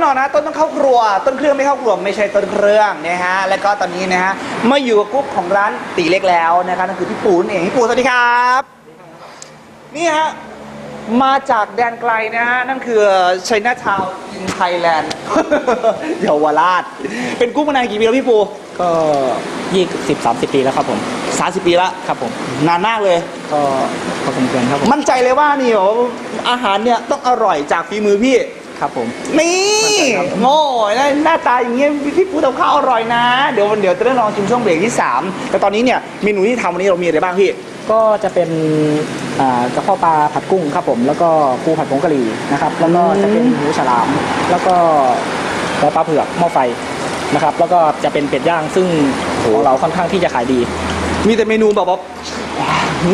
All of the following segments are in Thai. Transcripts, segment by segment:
น่นอนนะต้นต้องเข้าครัว ต้นเครื่องไม่เข้าครัวไม่ใช่ต้นเครื่องนะฮะแล้วก็ตอนนี้นะฮะมาอยู่กับกุ๊กของร้านตีเล็กแล้วนะครับนั่นคือพี่ปูนั่นเองพี่ปูสวัสดีครับ นี่ฮะมาจากแดนไกลนะฮะ นั่นคือไชน่าทาวอินไทยแลนด์เยาวราช เป็นกุ๊กมานานกี่ปีแล้วพี่ปู ก็ยี่สิบสามสิบปีแล้วครับผม30ปีละครับผม นานมากเลย ก็พอสมควรครับผม มั่นใจเลยว่านี่แบบว่าอาหารเนี่ยต้องอร่อยจากฝีมือพี่ ครับผมนี่โง่แล้วหน้าตาอย่างเงี้ยพี่ปูทำข้าวอร่อยนะ เดี๋ยวเดี๋ยวจะได้ลองชิมช่วงเบรกที่ 3 แต่ตอนนี้เนี่ยเมนูที่ทำวันนี้เรามีอะไรบ้างพี่ก็จะเป็นอ่ากระเพาะปลาผัดกุ้งครับผม แล้วก็ปูผัดผงกะหรี่นะครับแล้วก็จะเป็นหมูฉลาม แล้วก็แล้วปลาเผือกหม้อไฟนะครับ แล้วก็จะเป็นเป็ดย่างซึ่งของเราค่อนข้างที่จะขายดี มีแต่เมนูแบบว่า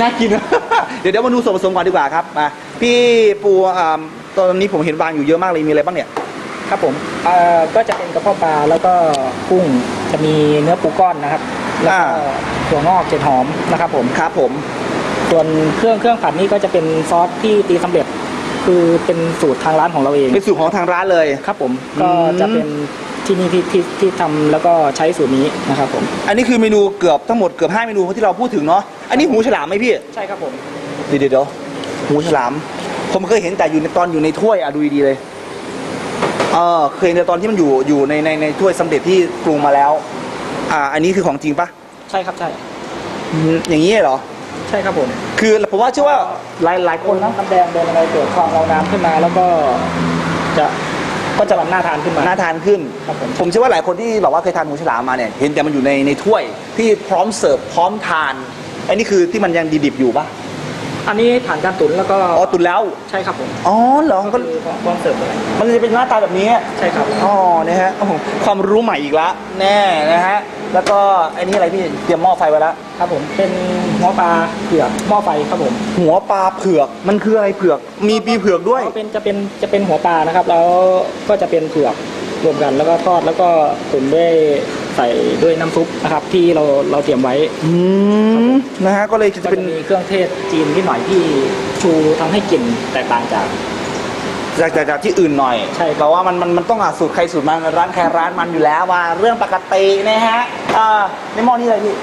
น่ากิน เดี๋ยวเดี๋ยวมาดูส่วนผสมก่อนดีกว่าครับมาพี่ปูอ่า ตอนนี้ผมเห็นวางอยู่เยอะมากเลยมีอะไรบ้างเนี่ย ครับผมเอ่อก็จะเป็นกระเพาะปลาแล้วก็กุ้งจะมีเนื้อปูก้อนนะครับแล้วก็อ่า ถั่วงอกเจ็ดหอมนะครับผม ครับผม ส่วนเครื่องเครื่องผัดนี่ก็จะเป็นซอสที่ตีสำเร็จ คือเป็นสูตรทางร้านของเราเองเป็นสูตรของทางร้านเลย ครับผมอืมก็จะเป็นที่นี่ที่ที่ที่ทำแล้วก็ใช้สูตรนี้นะครับผม อันนี้คือเมนูเกือบทั้งหมดเกือบ5เมนูที่เราพูดถึงเนาะ อันนี้หูฉลามไหมพี่ ใช่ครับผม เดี๋ยวเดี๋ยวเดี๋ยวหูฉลาม ผมเคยเห็นแต่อยู่ในตอนอยู่ในถ้วยอะดูดีๆเลยเออเคยเห็นแต่ตอนที่มันอยู่อยู่ในในในถ้วยสำเร็จที่ปรุงมาแล้ว อ่า อันนี้คือของจริงปะใช่ครับใช่อืมอย่างนี้เหรอ ใช่ครับผม คือผมว่าเชื่อว่าหลายหลายคคนนนะน้ำแดงเดินอะไรเกิดความเราน้ำขึ้นมาแล้วก็จะก็จะแบบน่าทานขึ้นมาน่าทานขึ้นครับผมผมเชื่อว่าหลายคนที่แบบว่าเคยทานหมูฉลามมาเนี่ยเห็นแต่มันอยู่ในในถ้วยที่พร้อมเสิร์ฟพร้อมทานอันนี้คือที่มันยังดิบๆอยู่ปะ อันนี้ผ่านการตุ๋นแล้วก็อ๋อตุนแล้ว ใช่ครับผมอ๋อเหรอก็ก็คือพร้อมเสิร์ฟเลยมันจะเป็นหน้าตาแบบนี้ใช่ครับอ๋อนะฮะโอ้โหความรู้ใหม่อีกละแน่นะฮะแล้วก็อันนี้อะไรพี่เตรียมหม้อไฟไว้แล้วครับผมเป็นหัวปลาเผือกหม้อไฟครับผม หัวปลาเผือกมันคืออะไรเผือก มีปีเผือกด้วยก็เป็นจะเป็นจะเป็นหัวปลานะครับ แล้วก็จะเป็นเผือกรวมกันแล้วก็ทอดแล้วก็ตุ๋นด้วย ใส่ด้วยน้ำซุปนะครับที่เราเราเตรียมไว้อืมนะฮะก็เลยก็จะเป็จะนมีเครื่องเทศจีนนิดหน่อยที่ชูทำให้กลิ่นแตกต่างจาก จากจากจากที่อื่นหน่อยใช่ครับแต่ว่ามันมันมันต้องหาสูตรใครสูตรมันร้านใครร้านมันอยู่แล้วว่าเรื่องปกตินะฮะอ่าในหม้อนี้อะไรพี่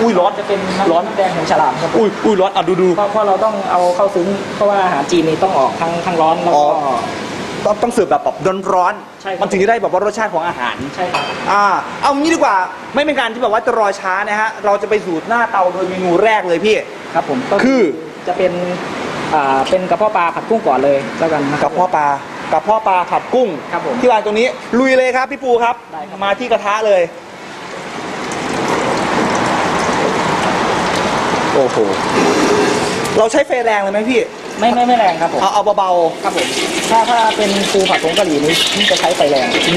อุ้ยร้อนจะเป็นร้อนน้ำแดงของฉลามครับผมอุ้ยอุ้ยร้อนอะดูดู เพราะเพราะเราต้องเอาเข้าซึ้งเพราะว่าอาหารจีนนี่ต้องออกทั้งทั้งร้อนแล้วอ๋ก็อ ต้องต้องเสิร์ฟแบบแบบร้อนใช่ครับมันถึงจะได้แบบว่ารสชาติของอาหาร ใช่ครับ อ่า เอางี้ดีกว่าไม่เป็นการที่แบบว่าจะรอช้านะฮะ เราจะไปสู่หน้าเตาโดยเมนูแรกเลยพี่ ครับผมก็คือจะเป็นอ่าเป็นกระเพาะปลาผัดกุ้งก่อนเลยแล้วกันนะคกัรับบ พ่อปลากับพ่อปลาผัดกุ้งครับผมที่วางตรงนี้ ลุยเลยครับพี่ปูครับ ได้ครับ มาที่กระทะเลย โอ้โห เราใช้ไฟแรงเลยไหมพี่ ไม่ไม่ไม่แรงครับผม เอาเอาเบาครับผม ถ้าถ้าเป็นปูผัดผงกะหรี่นี่นี่จะใช้ไฟแรงๆอื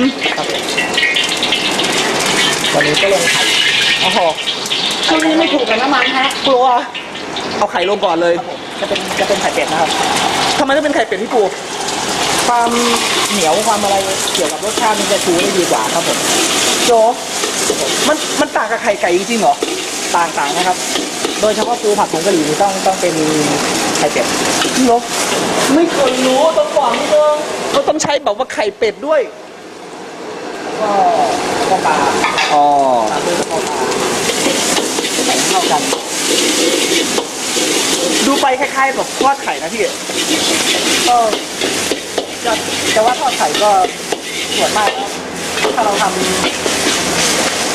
มครับผมวันนี้ก็ลงไข่โอ้โหช่วงนี้ไม่ถูกกับน้ำมันฮะกลัว เอาไข่ลงก่อนเลยครับผมจะเป็นจะเป็นไข่เป็ดนะครับ ทำไมต้องเป็นไข่เป็ดพี่ปูความเหนียวความอะไรเกี่ยวกับรสชาติมันจะชูได้ดีกว่าครับผม โจมันมันต่างกับไข่ไก่จริงๆเหรอ ต่างๆนะครับ โดยเฉพาะปูผัดผงกะหรี่นี่ต้องต้องเป็นไข่เป็ดจริงเหรอไม่เคยรู้ต้องบอกนิดนึงเขาต้องใช้แบบว่าไข่เป็ดด้วยก็ก็ปลาอ๋อปลาปูกับปลาใส่ให้เข้ากัน ดูไปคล้ายๆแบบทอดไข่นะพี่ก็จะจะว่าทอดไข่ก็ส่วนมากแล้วถ้าเราทำ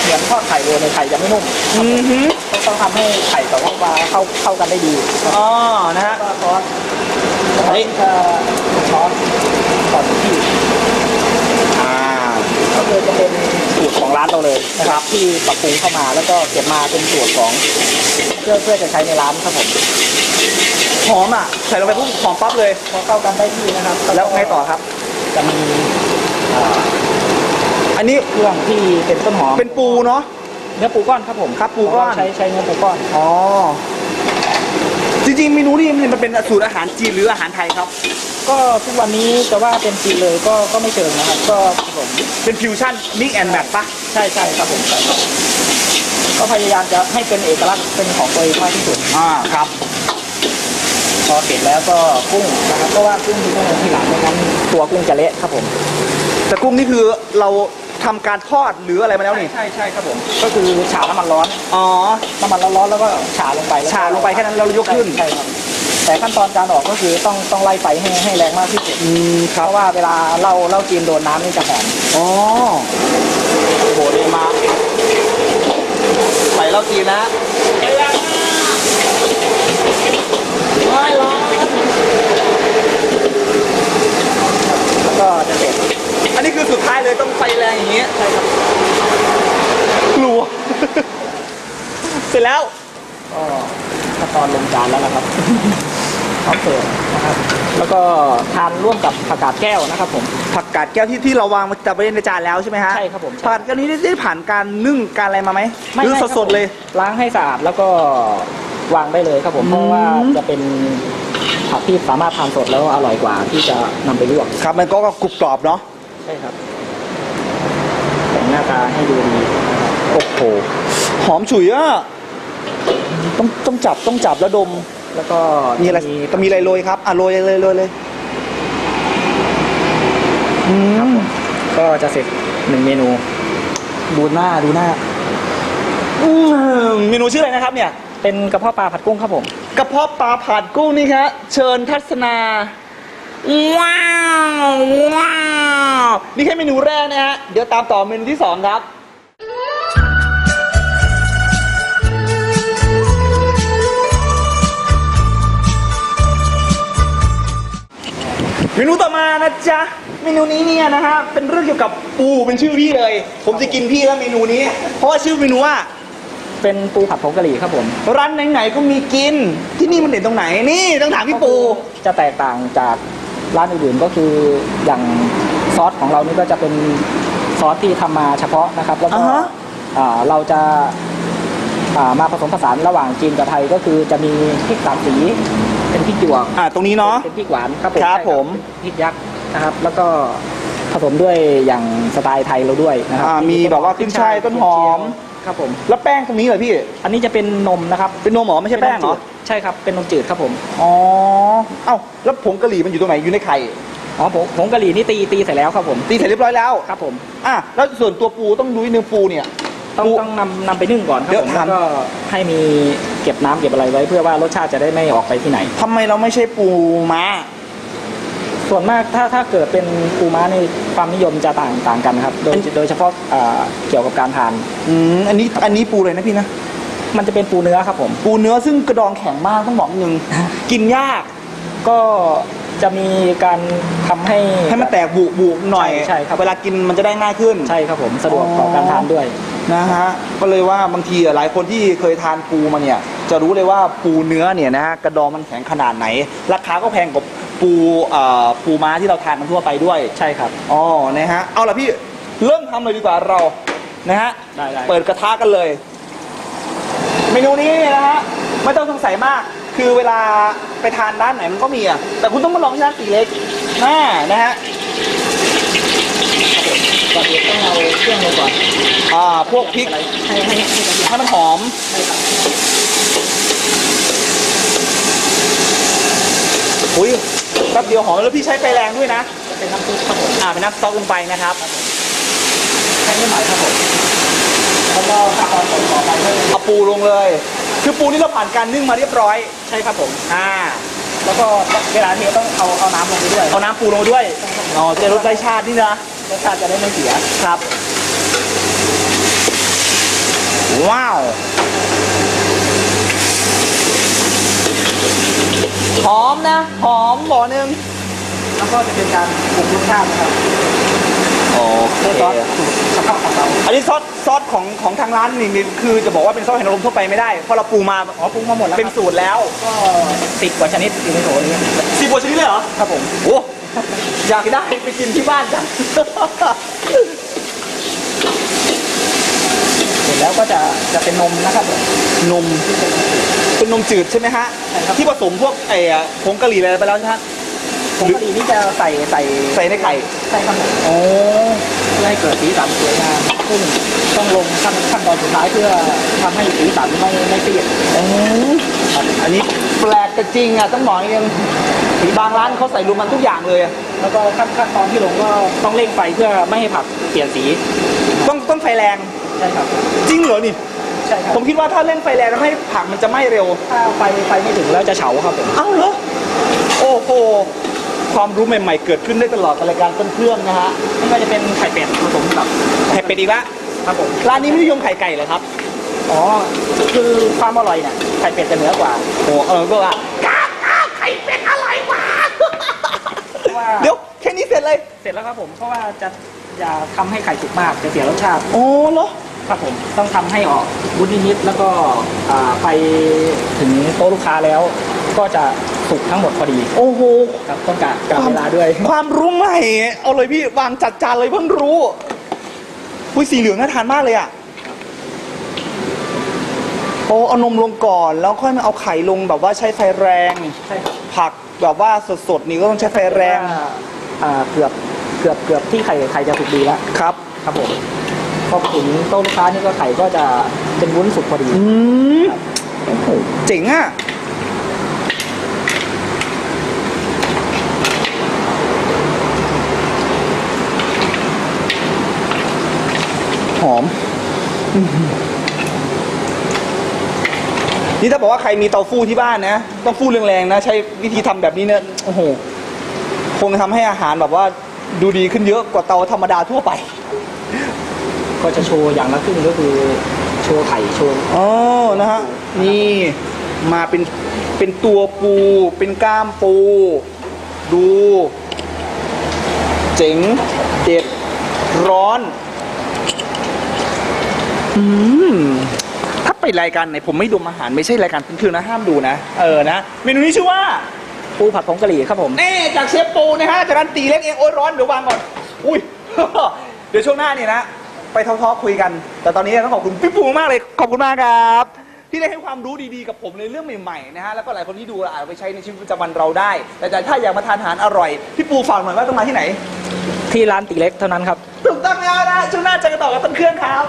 เหมือนทอดไข่เลยในไข่จะไม่นุ่มอือฮึต้องต้องทำให้ไข่กับว่าปลาเข้าเข้ากันได้ดีครับอ๋อนะฮะก็ซอสอันนี้จะซอสก่อนที่อ่าก็คือจะเป็นสูตรของร้านเราเลยนะครับ ที่ปรับปรุงเข้ามาแล้วก็เก็บมาเป็นสูตรของเพื่อเพื่อจะใช้ในร้านครับผมหอมอะใส่ลงไปปุ๊บหอมปั๊บเลยพอเข้ากันได้ที่นะครับ แล้วไงต่อครับจะมี อ่าอันนี้เครื่องที่เป็นต้นหอมเป็นปูเนาะเนื้อปูก้อนครับผมครับปูก้อนใช้ใช้เนื้อปูก้อน อ๋อ จริงๆเมนูนี้มันเป็นสูตรอาหารจีนหรืออาหารไทยครับ ก็ทุกวันนี้จะว่าเป็นจีนเลยก็ก็ไม่เชิงนะครับ ก็ผมเป็นฟิวชั่นมิกแอนด์แมทปะใช่ใช่ครับผมก็พยายามจะให้เป็นเอกลักษณ์เป็นของตัวเองมากที่สุด อ่าครับ พอเสร็จแล้วก็กุ้งนะครับ เพราะว่ากุ้งที่ต้องลงที่หลังไม่งั้นตัวกุ้งจะเละครับผม แต่กุ้งนี่คือเรา ทำการทอดหรืออะไรมาแล้วนี่ ใช่ใช่ครับผม ก็คือฉาน้ำมันร้อนอ๋อ น้ำมันร้อนๆแล้วก็ฉาลงไปแล้วก็ฉาลงไปแค่นั้นแล้วยกขึ้น ใช่ครับแต่ขั้นตอนการออกก็คือต้องต้องไล่ไฟให้ให้แรงมากที่สุดอืมคเพรับราะว่าเวลาเราเราจีนโดนน้ำนี่จะหอมอ๋อโอ้โหดีมากใส่เหล้าจีนนะไม่หรอกแล้วก็จะเสร็จ อันนี้คือสุดท้ายเลยต้องไฟแรงอย่างนี้ใช่ครับกลัว เสร็จแล้วก็ขั้นตอนลงจานแล้วนะครับพร้อมเสิร์ฟนะครับ แล้วก็ทานร่วมกับผักกาดแก้วนะครับผม ผักกาดแก้วที่ที่เราวางมาจับไว้ในจานแล้วใช่ไหมฮะใช่ครับผมใช่ผักกาดแก้วนี้ได้ได้ผ่านการนึ่งการอะไรมาไหมไม่หรือไม่ครับสดๆเลยผมล้างให้สะอาดแล้วก็วางได้เลยครับผมอืมเพราะว่าจะเป็นผักที่สามารถทานสดแล้วอร่อยกว่าที่จะนำไปลวกครับมันก็กรุบกรอบเนาะ ใช่ครับแต่งหน้าตาให้ดูดีนะครับโอ้โหหอมฉุยอะต้องต้องจับต้องจับแล้วดม แล้วก็มีอะไรต้องมีอะไรโรยครับอะโรยเลยโรยเลยอืครับมผมก็จะเสร็จหนึ่งเมนู ดูหน้าดูหน้าอืมเมนูชื่ออะไรนะครับเนี่ย เป็นกระเพาะปลาผัดกุ้งครับผม กระเพาะปลาผัดกุ้งนี่ครับเชิญทัศนา ว้าวว้าวนี่แค่เมนูแรกนะฮะเดี๋ยวตามต่อเมนูที่สองครับ เมนูต่อมานะจ๊ะเมนูนี้เนี่ยนะฮะเป็นเรื่องเกี่ยวกับปูเป็นชื่อพี่เลย ผมจะกินพี่แล้วเมนูนี้ เพราะว่าชื่อเมนูว่า เป็นปูผัดผงกะหรี่ครับผมร้านไหนๆก็มีกิน ที่นี่มันเด่นตรงไหนนี่ต้องถามพี่ปู จะแตกต่างจาก ร้านอื่นๆก็คืออย่างซอสของเรานี่ก็จะเป็นซอสที่ทำมาเฉพาะนะครับ แล้วก็อ่าฮะอ่าเราจะอ่ามาผสมผสานระหว่างจีนกับไทยก็คือจะมีพริกสามสี เป็นพริกหยวก อ่าตรงนี้เนาะ เป็นพริกหวานครับผมครับใช่ผมพริกยักษ์นะครับ แล้วก็ผสมด้วยอย่างสไตล์ไทยเราด้วยนะครัอ่ามีแบบว่าขึ้นช่ายต้นหอม ครับผม แล้วแป้งตรงนี้เหรอพี่ อันนี้จะเป็นนมนะครับเป็นนมเหรอไม่ใช่แป้งเหรอป็นนมจืด ใช่ครับเป็นนมจืดครับผมอ๋อเอ้าแล้วผงกะหรี่มันอยู่ตรงไหนอยู่ในไข่อ๋อผงผงกะหรี่นี่ตีตีเสร็จแล้วครับผมตีเสร็จเรียบร้อยแล้วครับผมอะแล้วส่วนตัวปูต้องดูนิดนึงปูเนี่ย ต้องปูต้องนำนำไปนึ่งก่อนครัเดี๋บยวผมถามแล้วก็ให้มีเก็บน้ำเก็บอะไรไว้ เพื่อว่ารสชาติจะได้ไม่ออกไปที่ไหน ทำไมเราไม่ใช่ปูม้า ส่วนมากถ้าถ้าเกิดเป็นปูม้าในความนิยมจะต่างต่างกันครับ โดยอันโดยเฉพาะอ่าเกี่ยวกับการทานอืมอันนี้อันนี้ปูเลยนะพี่นะ มันจะเป็นปูเนื้อครับผม ปูเนื้อซึ่งกระดองแข็งมากต้องบอกนิดนึง กินยาก ก็จะมีการทำให้ ให้มันแตกบุบุหน่อย ใช่ใช่ครับ เวลากินมันจะได้ง่ายขึ้น ใช่ครับผมสะดวกต่ออการทานด้วย นะฮะ ก็เลยว่าบางทีอะหลายคนที่เคยทานปูมาเนี่ย จะรู้เลยว่าปูเนื้อเนี่ยนะฮะกระดองมันแข็งขนาดไหน ราคาก็แพงกว่าปูเอ่อปูม้าที่เราทานกันทั่วไปด้วย ใช่ครับ อ๋อ นะฮะ เอาละพี่เริ่มทำเลยดีกว่าเรา นะฮะ ได้ได้เปิดกระทะกันเลย เมนูนี้เนี่ยนะฮะไม่ต้องสงสัยมาก คือเวลาไปทานร้านไหนมันก็มีอะแต่คุณต้องมาลองที่ร้านตีเล็กน่านะฮะก่อนอื่นต้องเอาเครื่องลงก่อนอ่าพวกพริกให้ให้ให้กระเทียมให้มันหอม อุ้ยแป๊บเดียวหอมแล้วพี่ใช้ไฟแรงด้วยนะ เป็นน้ำซุปครับผมอ่าเป็นน้ำสต๊อกลงไปนะครับ ใช้ไม่หน่อยครับผม แล้วก็ขั้นตอนต่อต่อไปก็เอาปูลงเลย คือปูนี่เราผ่านการนึ่งมาเรียบร้อย ใช่ครับผม อ่า แล้วก็เวลาเทต้องเอาเอาน้ำลงไปด้วยเอาน้ำปูลงด้วย อ๋อจะลดรสชาตินี่นะ รสชาติจะได้ไม่เสีย ครับ ว้าว หอมนะ หอมบ่อหนึ่งแล้วก็จะเป็นการปรุงรสชาตินะครับ โอด้วยซอสสูตรเฉพาะของเราอันนี้ซอสซอสของของทางร้านนี่นี่คือจะบอกว่าเป็นซอสเห็ดนางรมทั่วไปไม่ได้เพราะเราปรุงมาอ๋อปรุงมาหมดแล้วเป็นสูตรแล้วก็สิบกว่าชนิดอยู่ในโถนี้สี่บัวชนิดเลยเหรอครับผมโอ้อยากได้ไปกินที่บ้านจัง เสร็จแล้วก็จะจะเป็นนมนะครับผมนมเป็นนมจืดใช่ไหมฮะใช่ครับ ที่ผสมพวกไอ้ผงกะหรี่อะไรไปแล้วใช่ไหมฮะผงกะหรี่นี่จะใส่ใส่ใส่ในไข่ ใส่ครับผมโอ้เพื่อให้เกิดสีสันสวยงามซึ่งต้องลงขั้นขั้นตอนสุดท้ายเพื่อทำให้สีสันไม่ไม่เปรี้ยอันนี้ไฟแปลกแต่จริงอะต้องบอกอย่างนึงบางร้านเขาใส่รวมมันทุกอย่างเลยอะแล้วก็ขั้นขั้นตอนที่ลงก็ต้องเร่งไฟเพื่อไม่ให้ผักเปลี่ยนสีต้องต้องไฟแรงใช่ครับจริงเหรอนี่ ใช่ครับผมคิดว่าถ้าเล่นไฟแรงทำให้ผักมันจะไหม้เร็ว ถ้าไฟไฟไม่ถึงแล้วจะเฉาครับผม เอ้าเหรอ โอ้โห ความรู้ใหม่ๆ เกิดขึ้นได้ตลอดกับรายการต้นเครื่องนะฮะนี่ก็จะเป็นไข่เป็ดผสมกับไข่เป็ดอีกละครับผมร้านนี้ไม่นิยมไข่ไก่เหรอครับ อ๋อ คือความอร่อยเนี่ยไข่เป็ดจะเหนือกว่าโอ้เออก็ว่าก้าวก้าวไข่เป็ดอร่อยกว่าเพราะว่าเดี๋ยวแค่นี้เสร็จเลยเสร็จแล้วครับผมเพราะว่าจะอย่าทำให้ไข่สุกมากจะเสียรสชาติโอ้เหรอครับผมต้องทำให้ออกวุ้นนิดๆแล้วก็อ่าไปถึงโต๊ะลูกค้าแล้ว ก็จะ สุกทั้งหมดพอดีโอ้โหครับต้องกะกะเวลาด้วย ความรู้ใหม่ เอาเลยพี่วางจัดจานเลยเพิ่งรู้อุ้ยสีเหลืองน่าทานมากเลยอะโอ้เอานมลงก่อนแล้วค่อยมาเอาไข่ลงแบบว่าใช้ไฟแรง ใช่ครับผักแบบว่าสดๆนี่ก็ต้องใช้ไฟแรงว่าอ่าเกือบเกือบเกือบที่ไข่ไข่จะสุกดีแล้วครับ ครับผมพอถึงโต๊ะลูกค้านี่ก็ไข่ก็จะเป็นวุ้นสุกพอดีอืมโอ้โหเจ๋งอะ อมอื้อหือนี่ถ้าบอกว่าใครมีเตาฟู่ที่บ้านนะ ต้องฟู่แรงๆนะ ใช้วิธีทำแบบนี้เนี่ยโอ้โห คงจะทำให้อาหารแบบว่าดูดีขึ้นเยอะกว่าเตาธรรมดาทั่วไป ก็จะโชว์อย่างละครึ่งก็คือโชว์ไข่โชว์อ๋อนะฮะ นี่มาเป็นเป็นตัวปู เป็นกล้ามปู ดู เจ๋ง เด็ด ร้อน อืมถ้าไปรายการไหนผมไม่ดมอาหารไม่ใช่รายการเป็นคือนะห้ามดูนะ เออนะ เมนูนี้ชื่อว่าปูผัดผงกะหรี่ครับผมเน่จากเชฟปูนะฮะจากร้านตีเล็กเองโอ้ยร้อนเดี๋ยววางก่อน อุ้ย เดี๋ยวช่วงหน้าเนี่ยนะ ไปทอล์คุยกัน แต่ตอนนี้ต้องขอบคุณพี่ปูมากเลย ขอบคุณมากครับ ที่ได้ให้ความรู้ดีๆกับผมในเรื่องใหม่ๆนะฮะ แล้วก็หลายคนที่ดูอาจจะไปใช้ในชีวิตประจำวันเราได้ แต่ถ้าอยากมาทานอาหารอร่อย พี่ปูฝากหน่อยว่าต้องมาที่ไหน ที่ร้านตีเล็กเท่านั้นครับ ถูกต้องแล้วนะช่วงหน้าเจอกันต่อกับต้นเครื่องครับ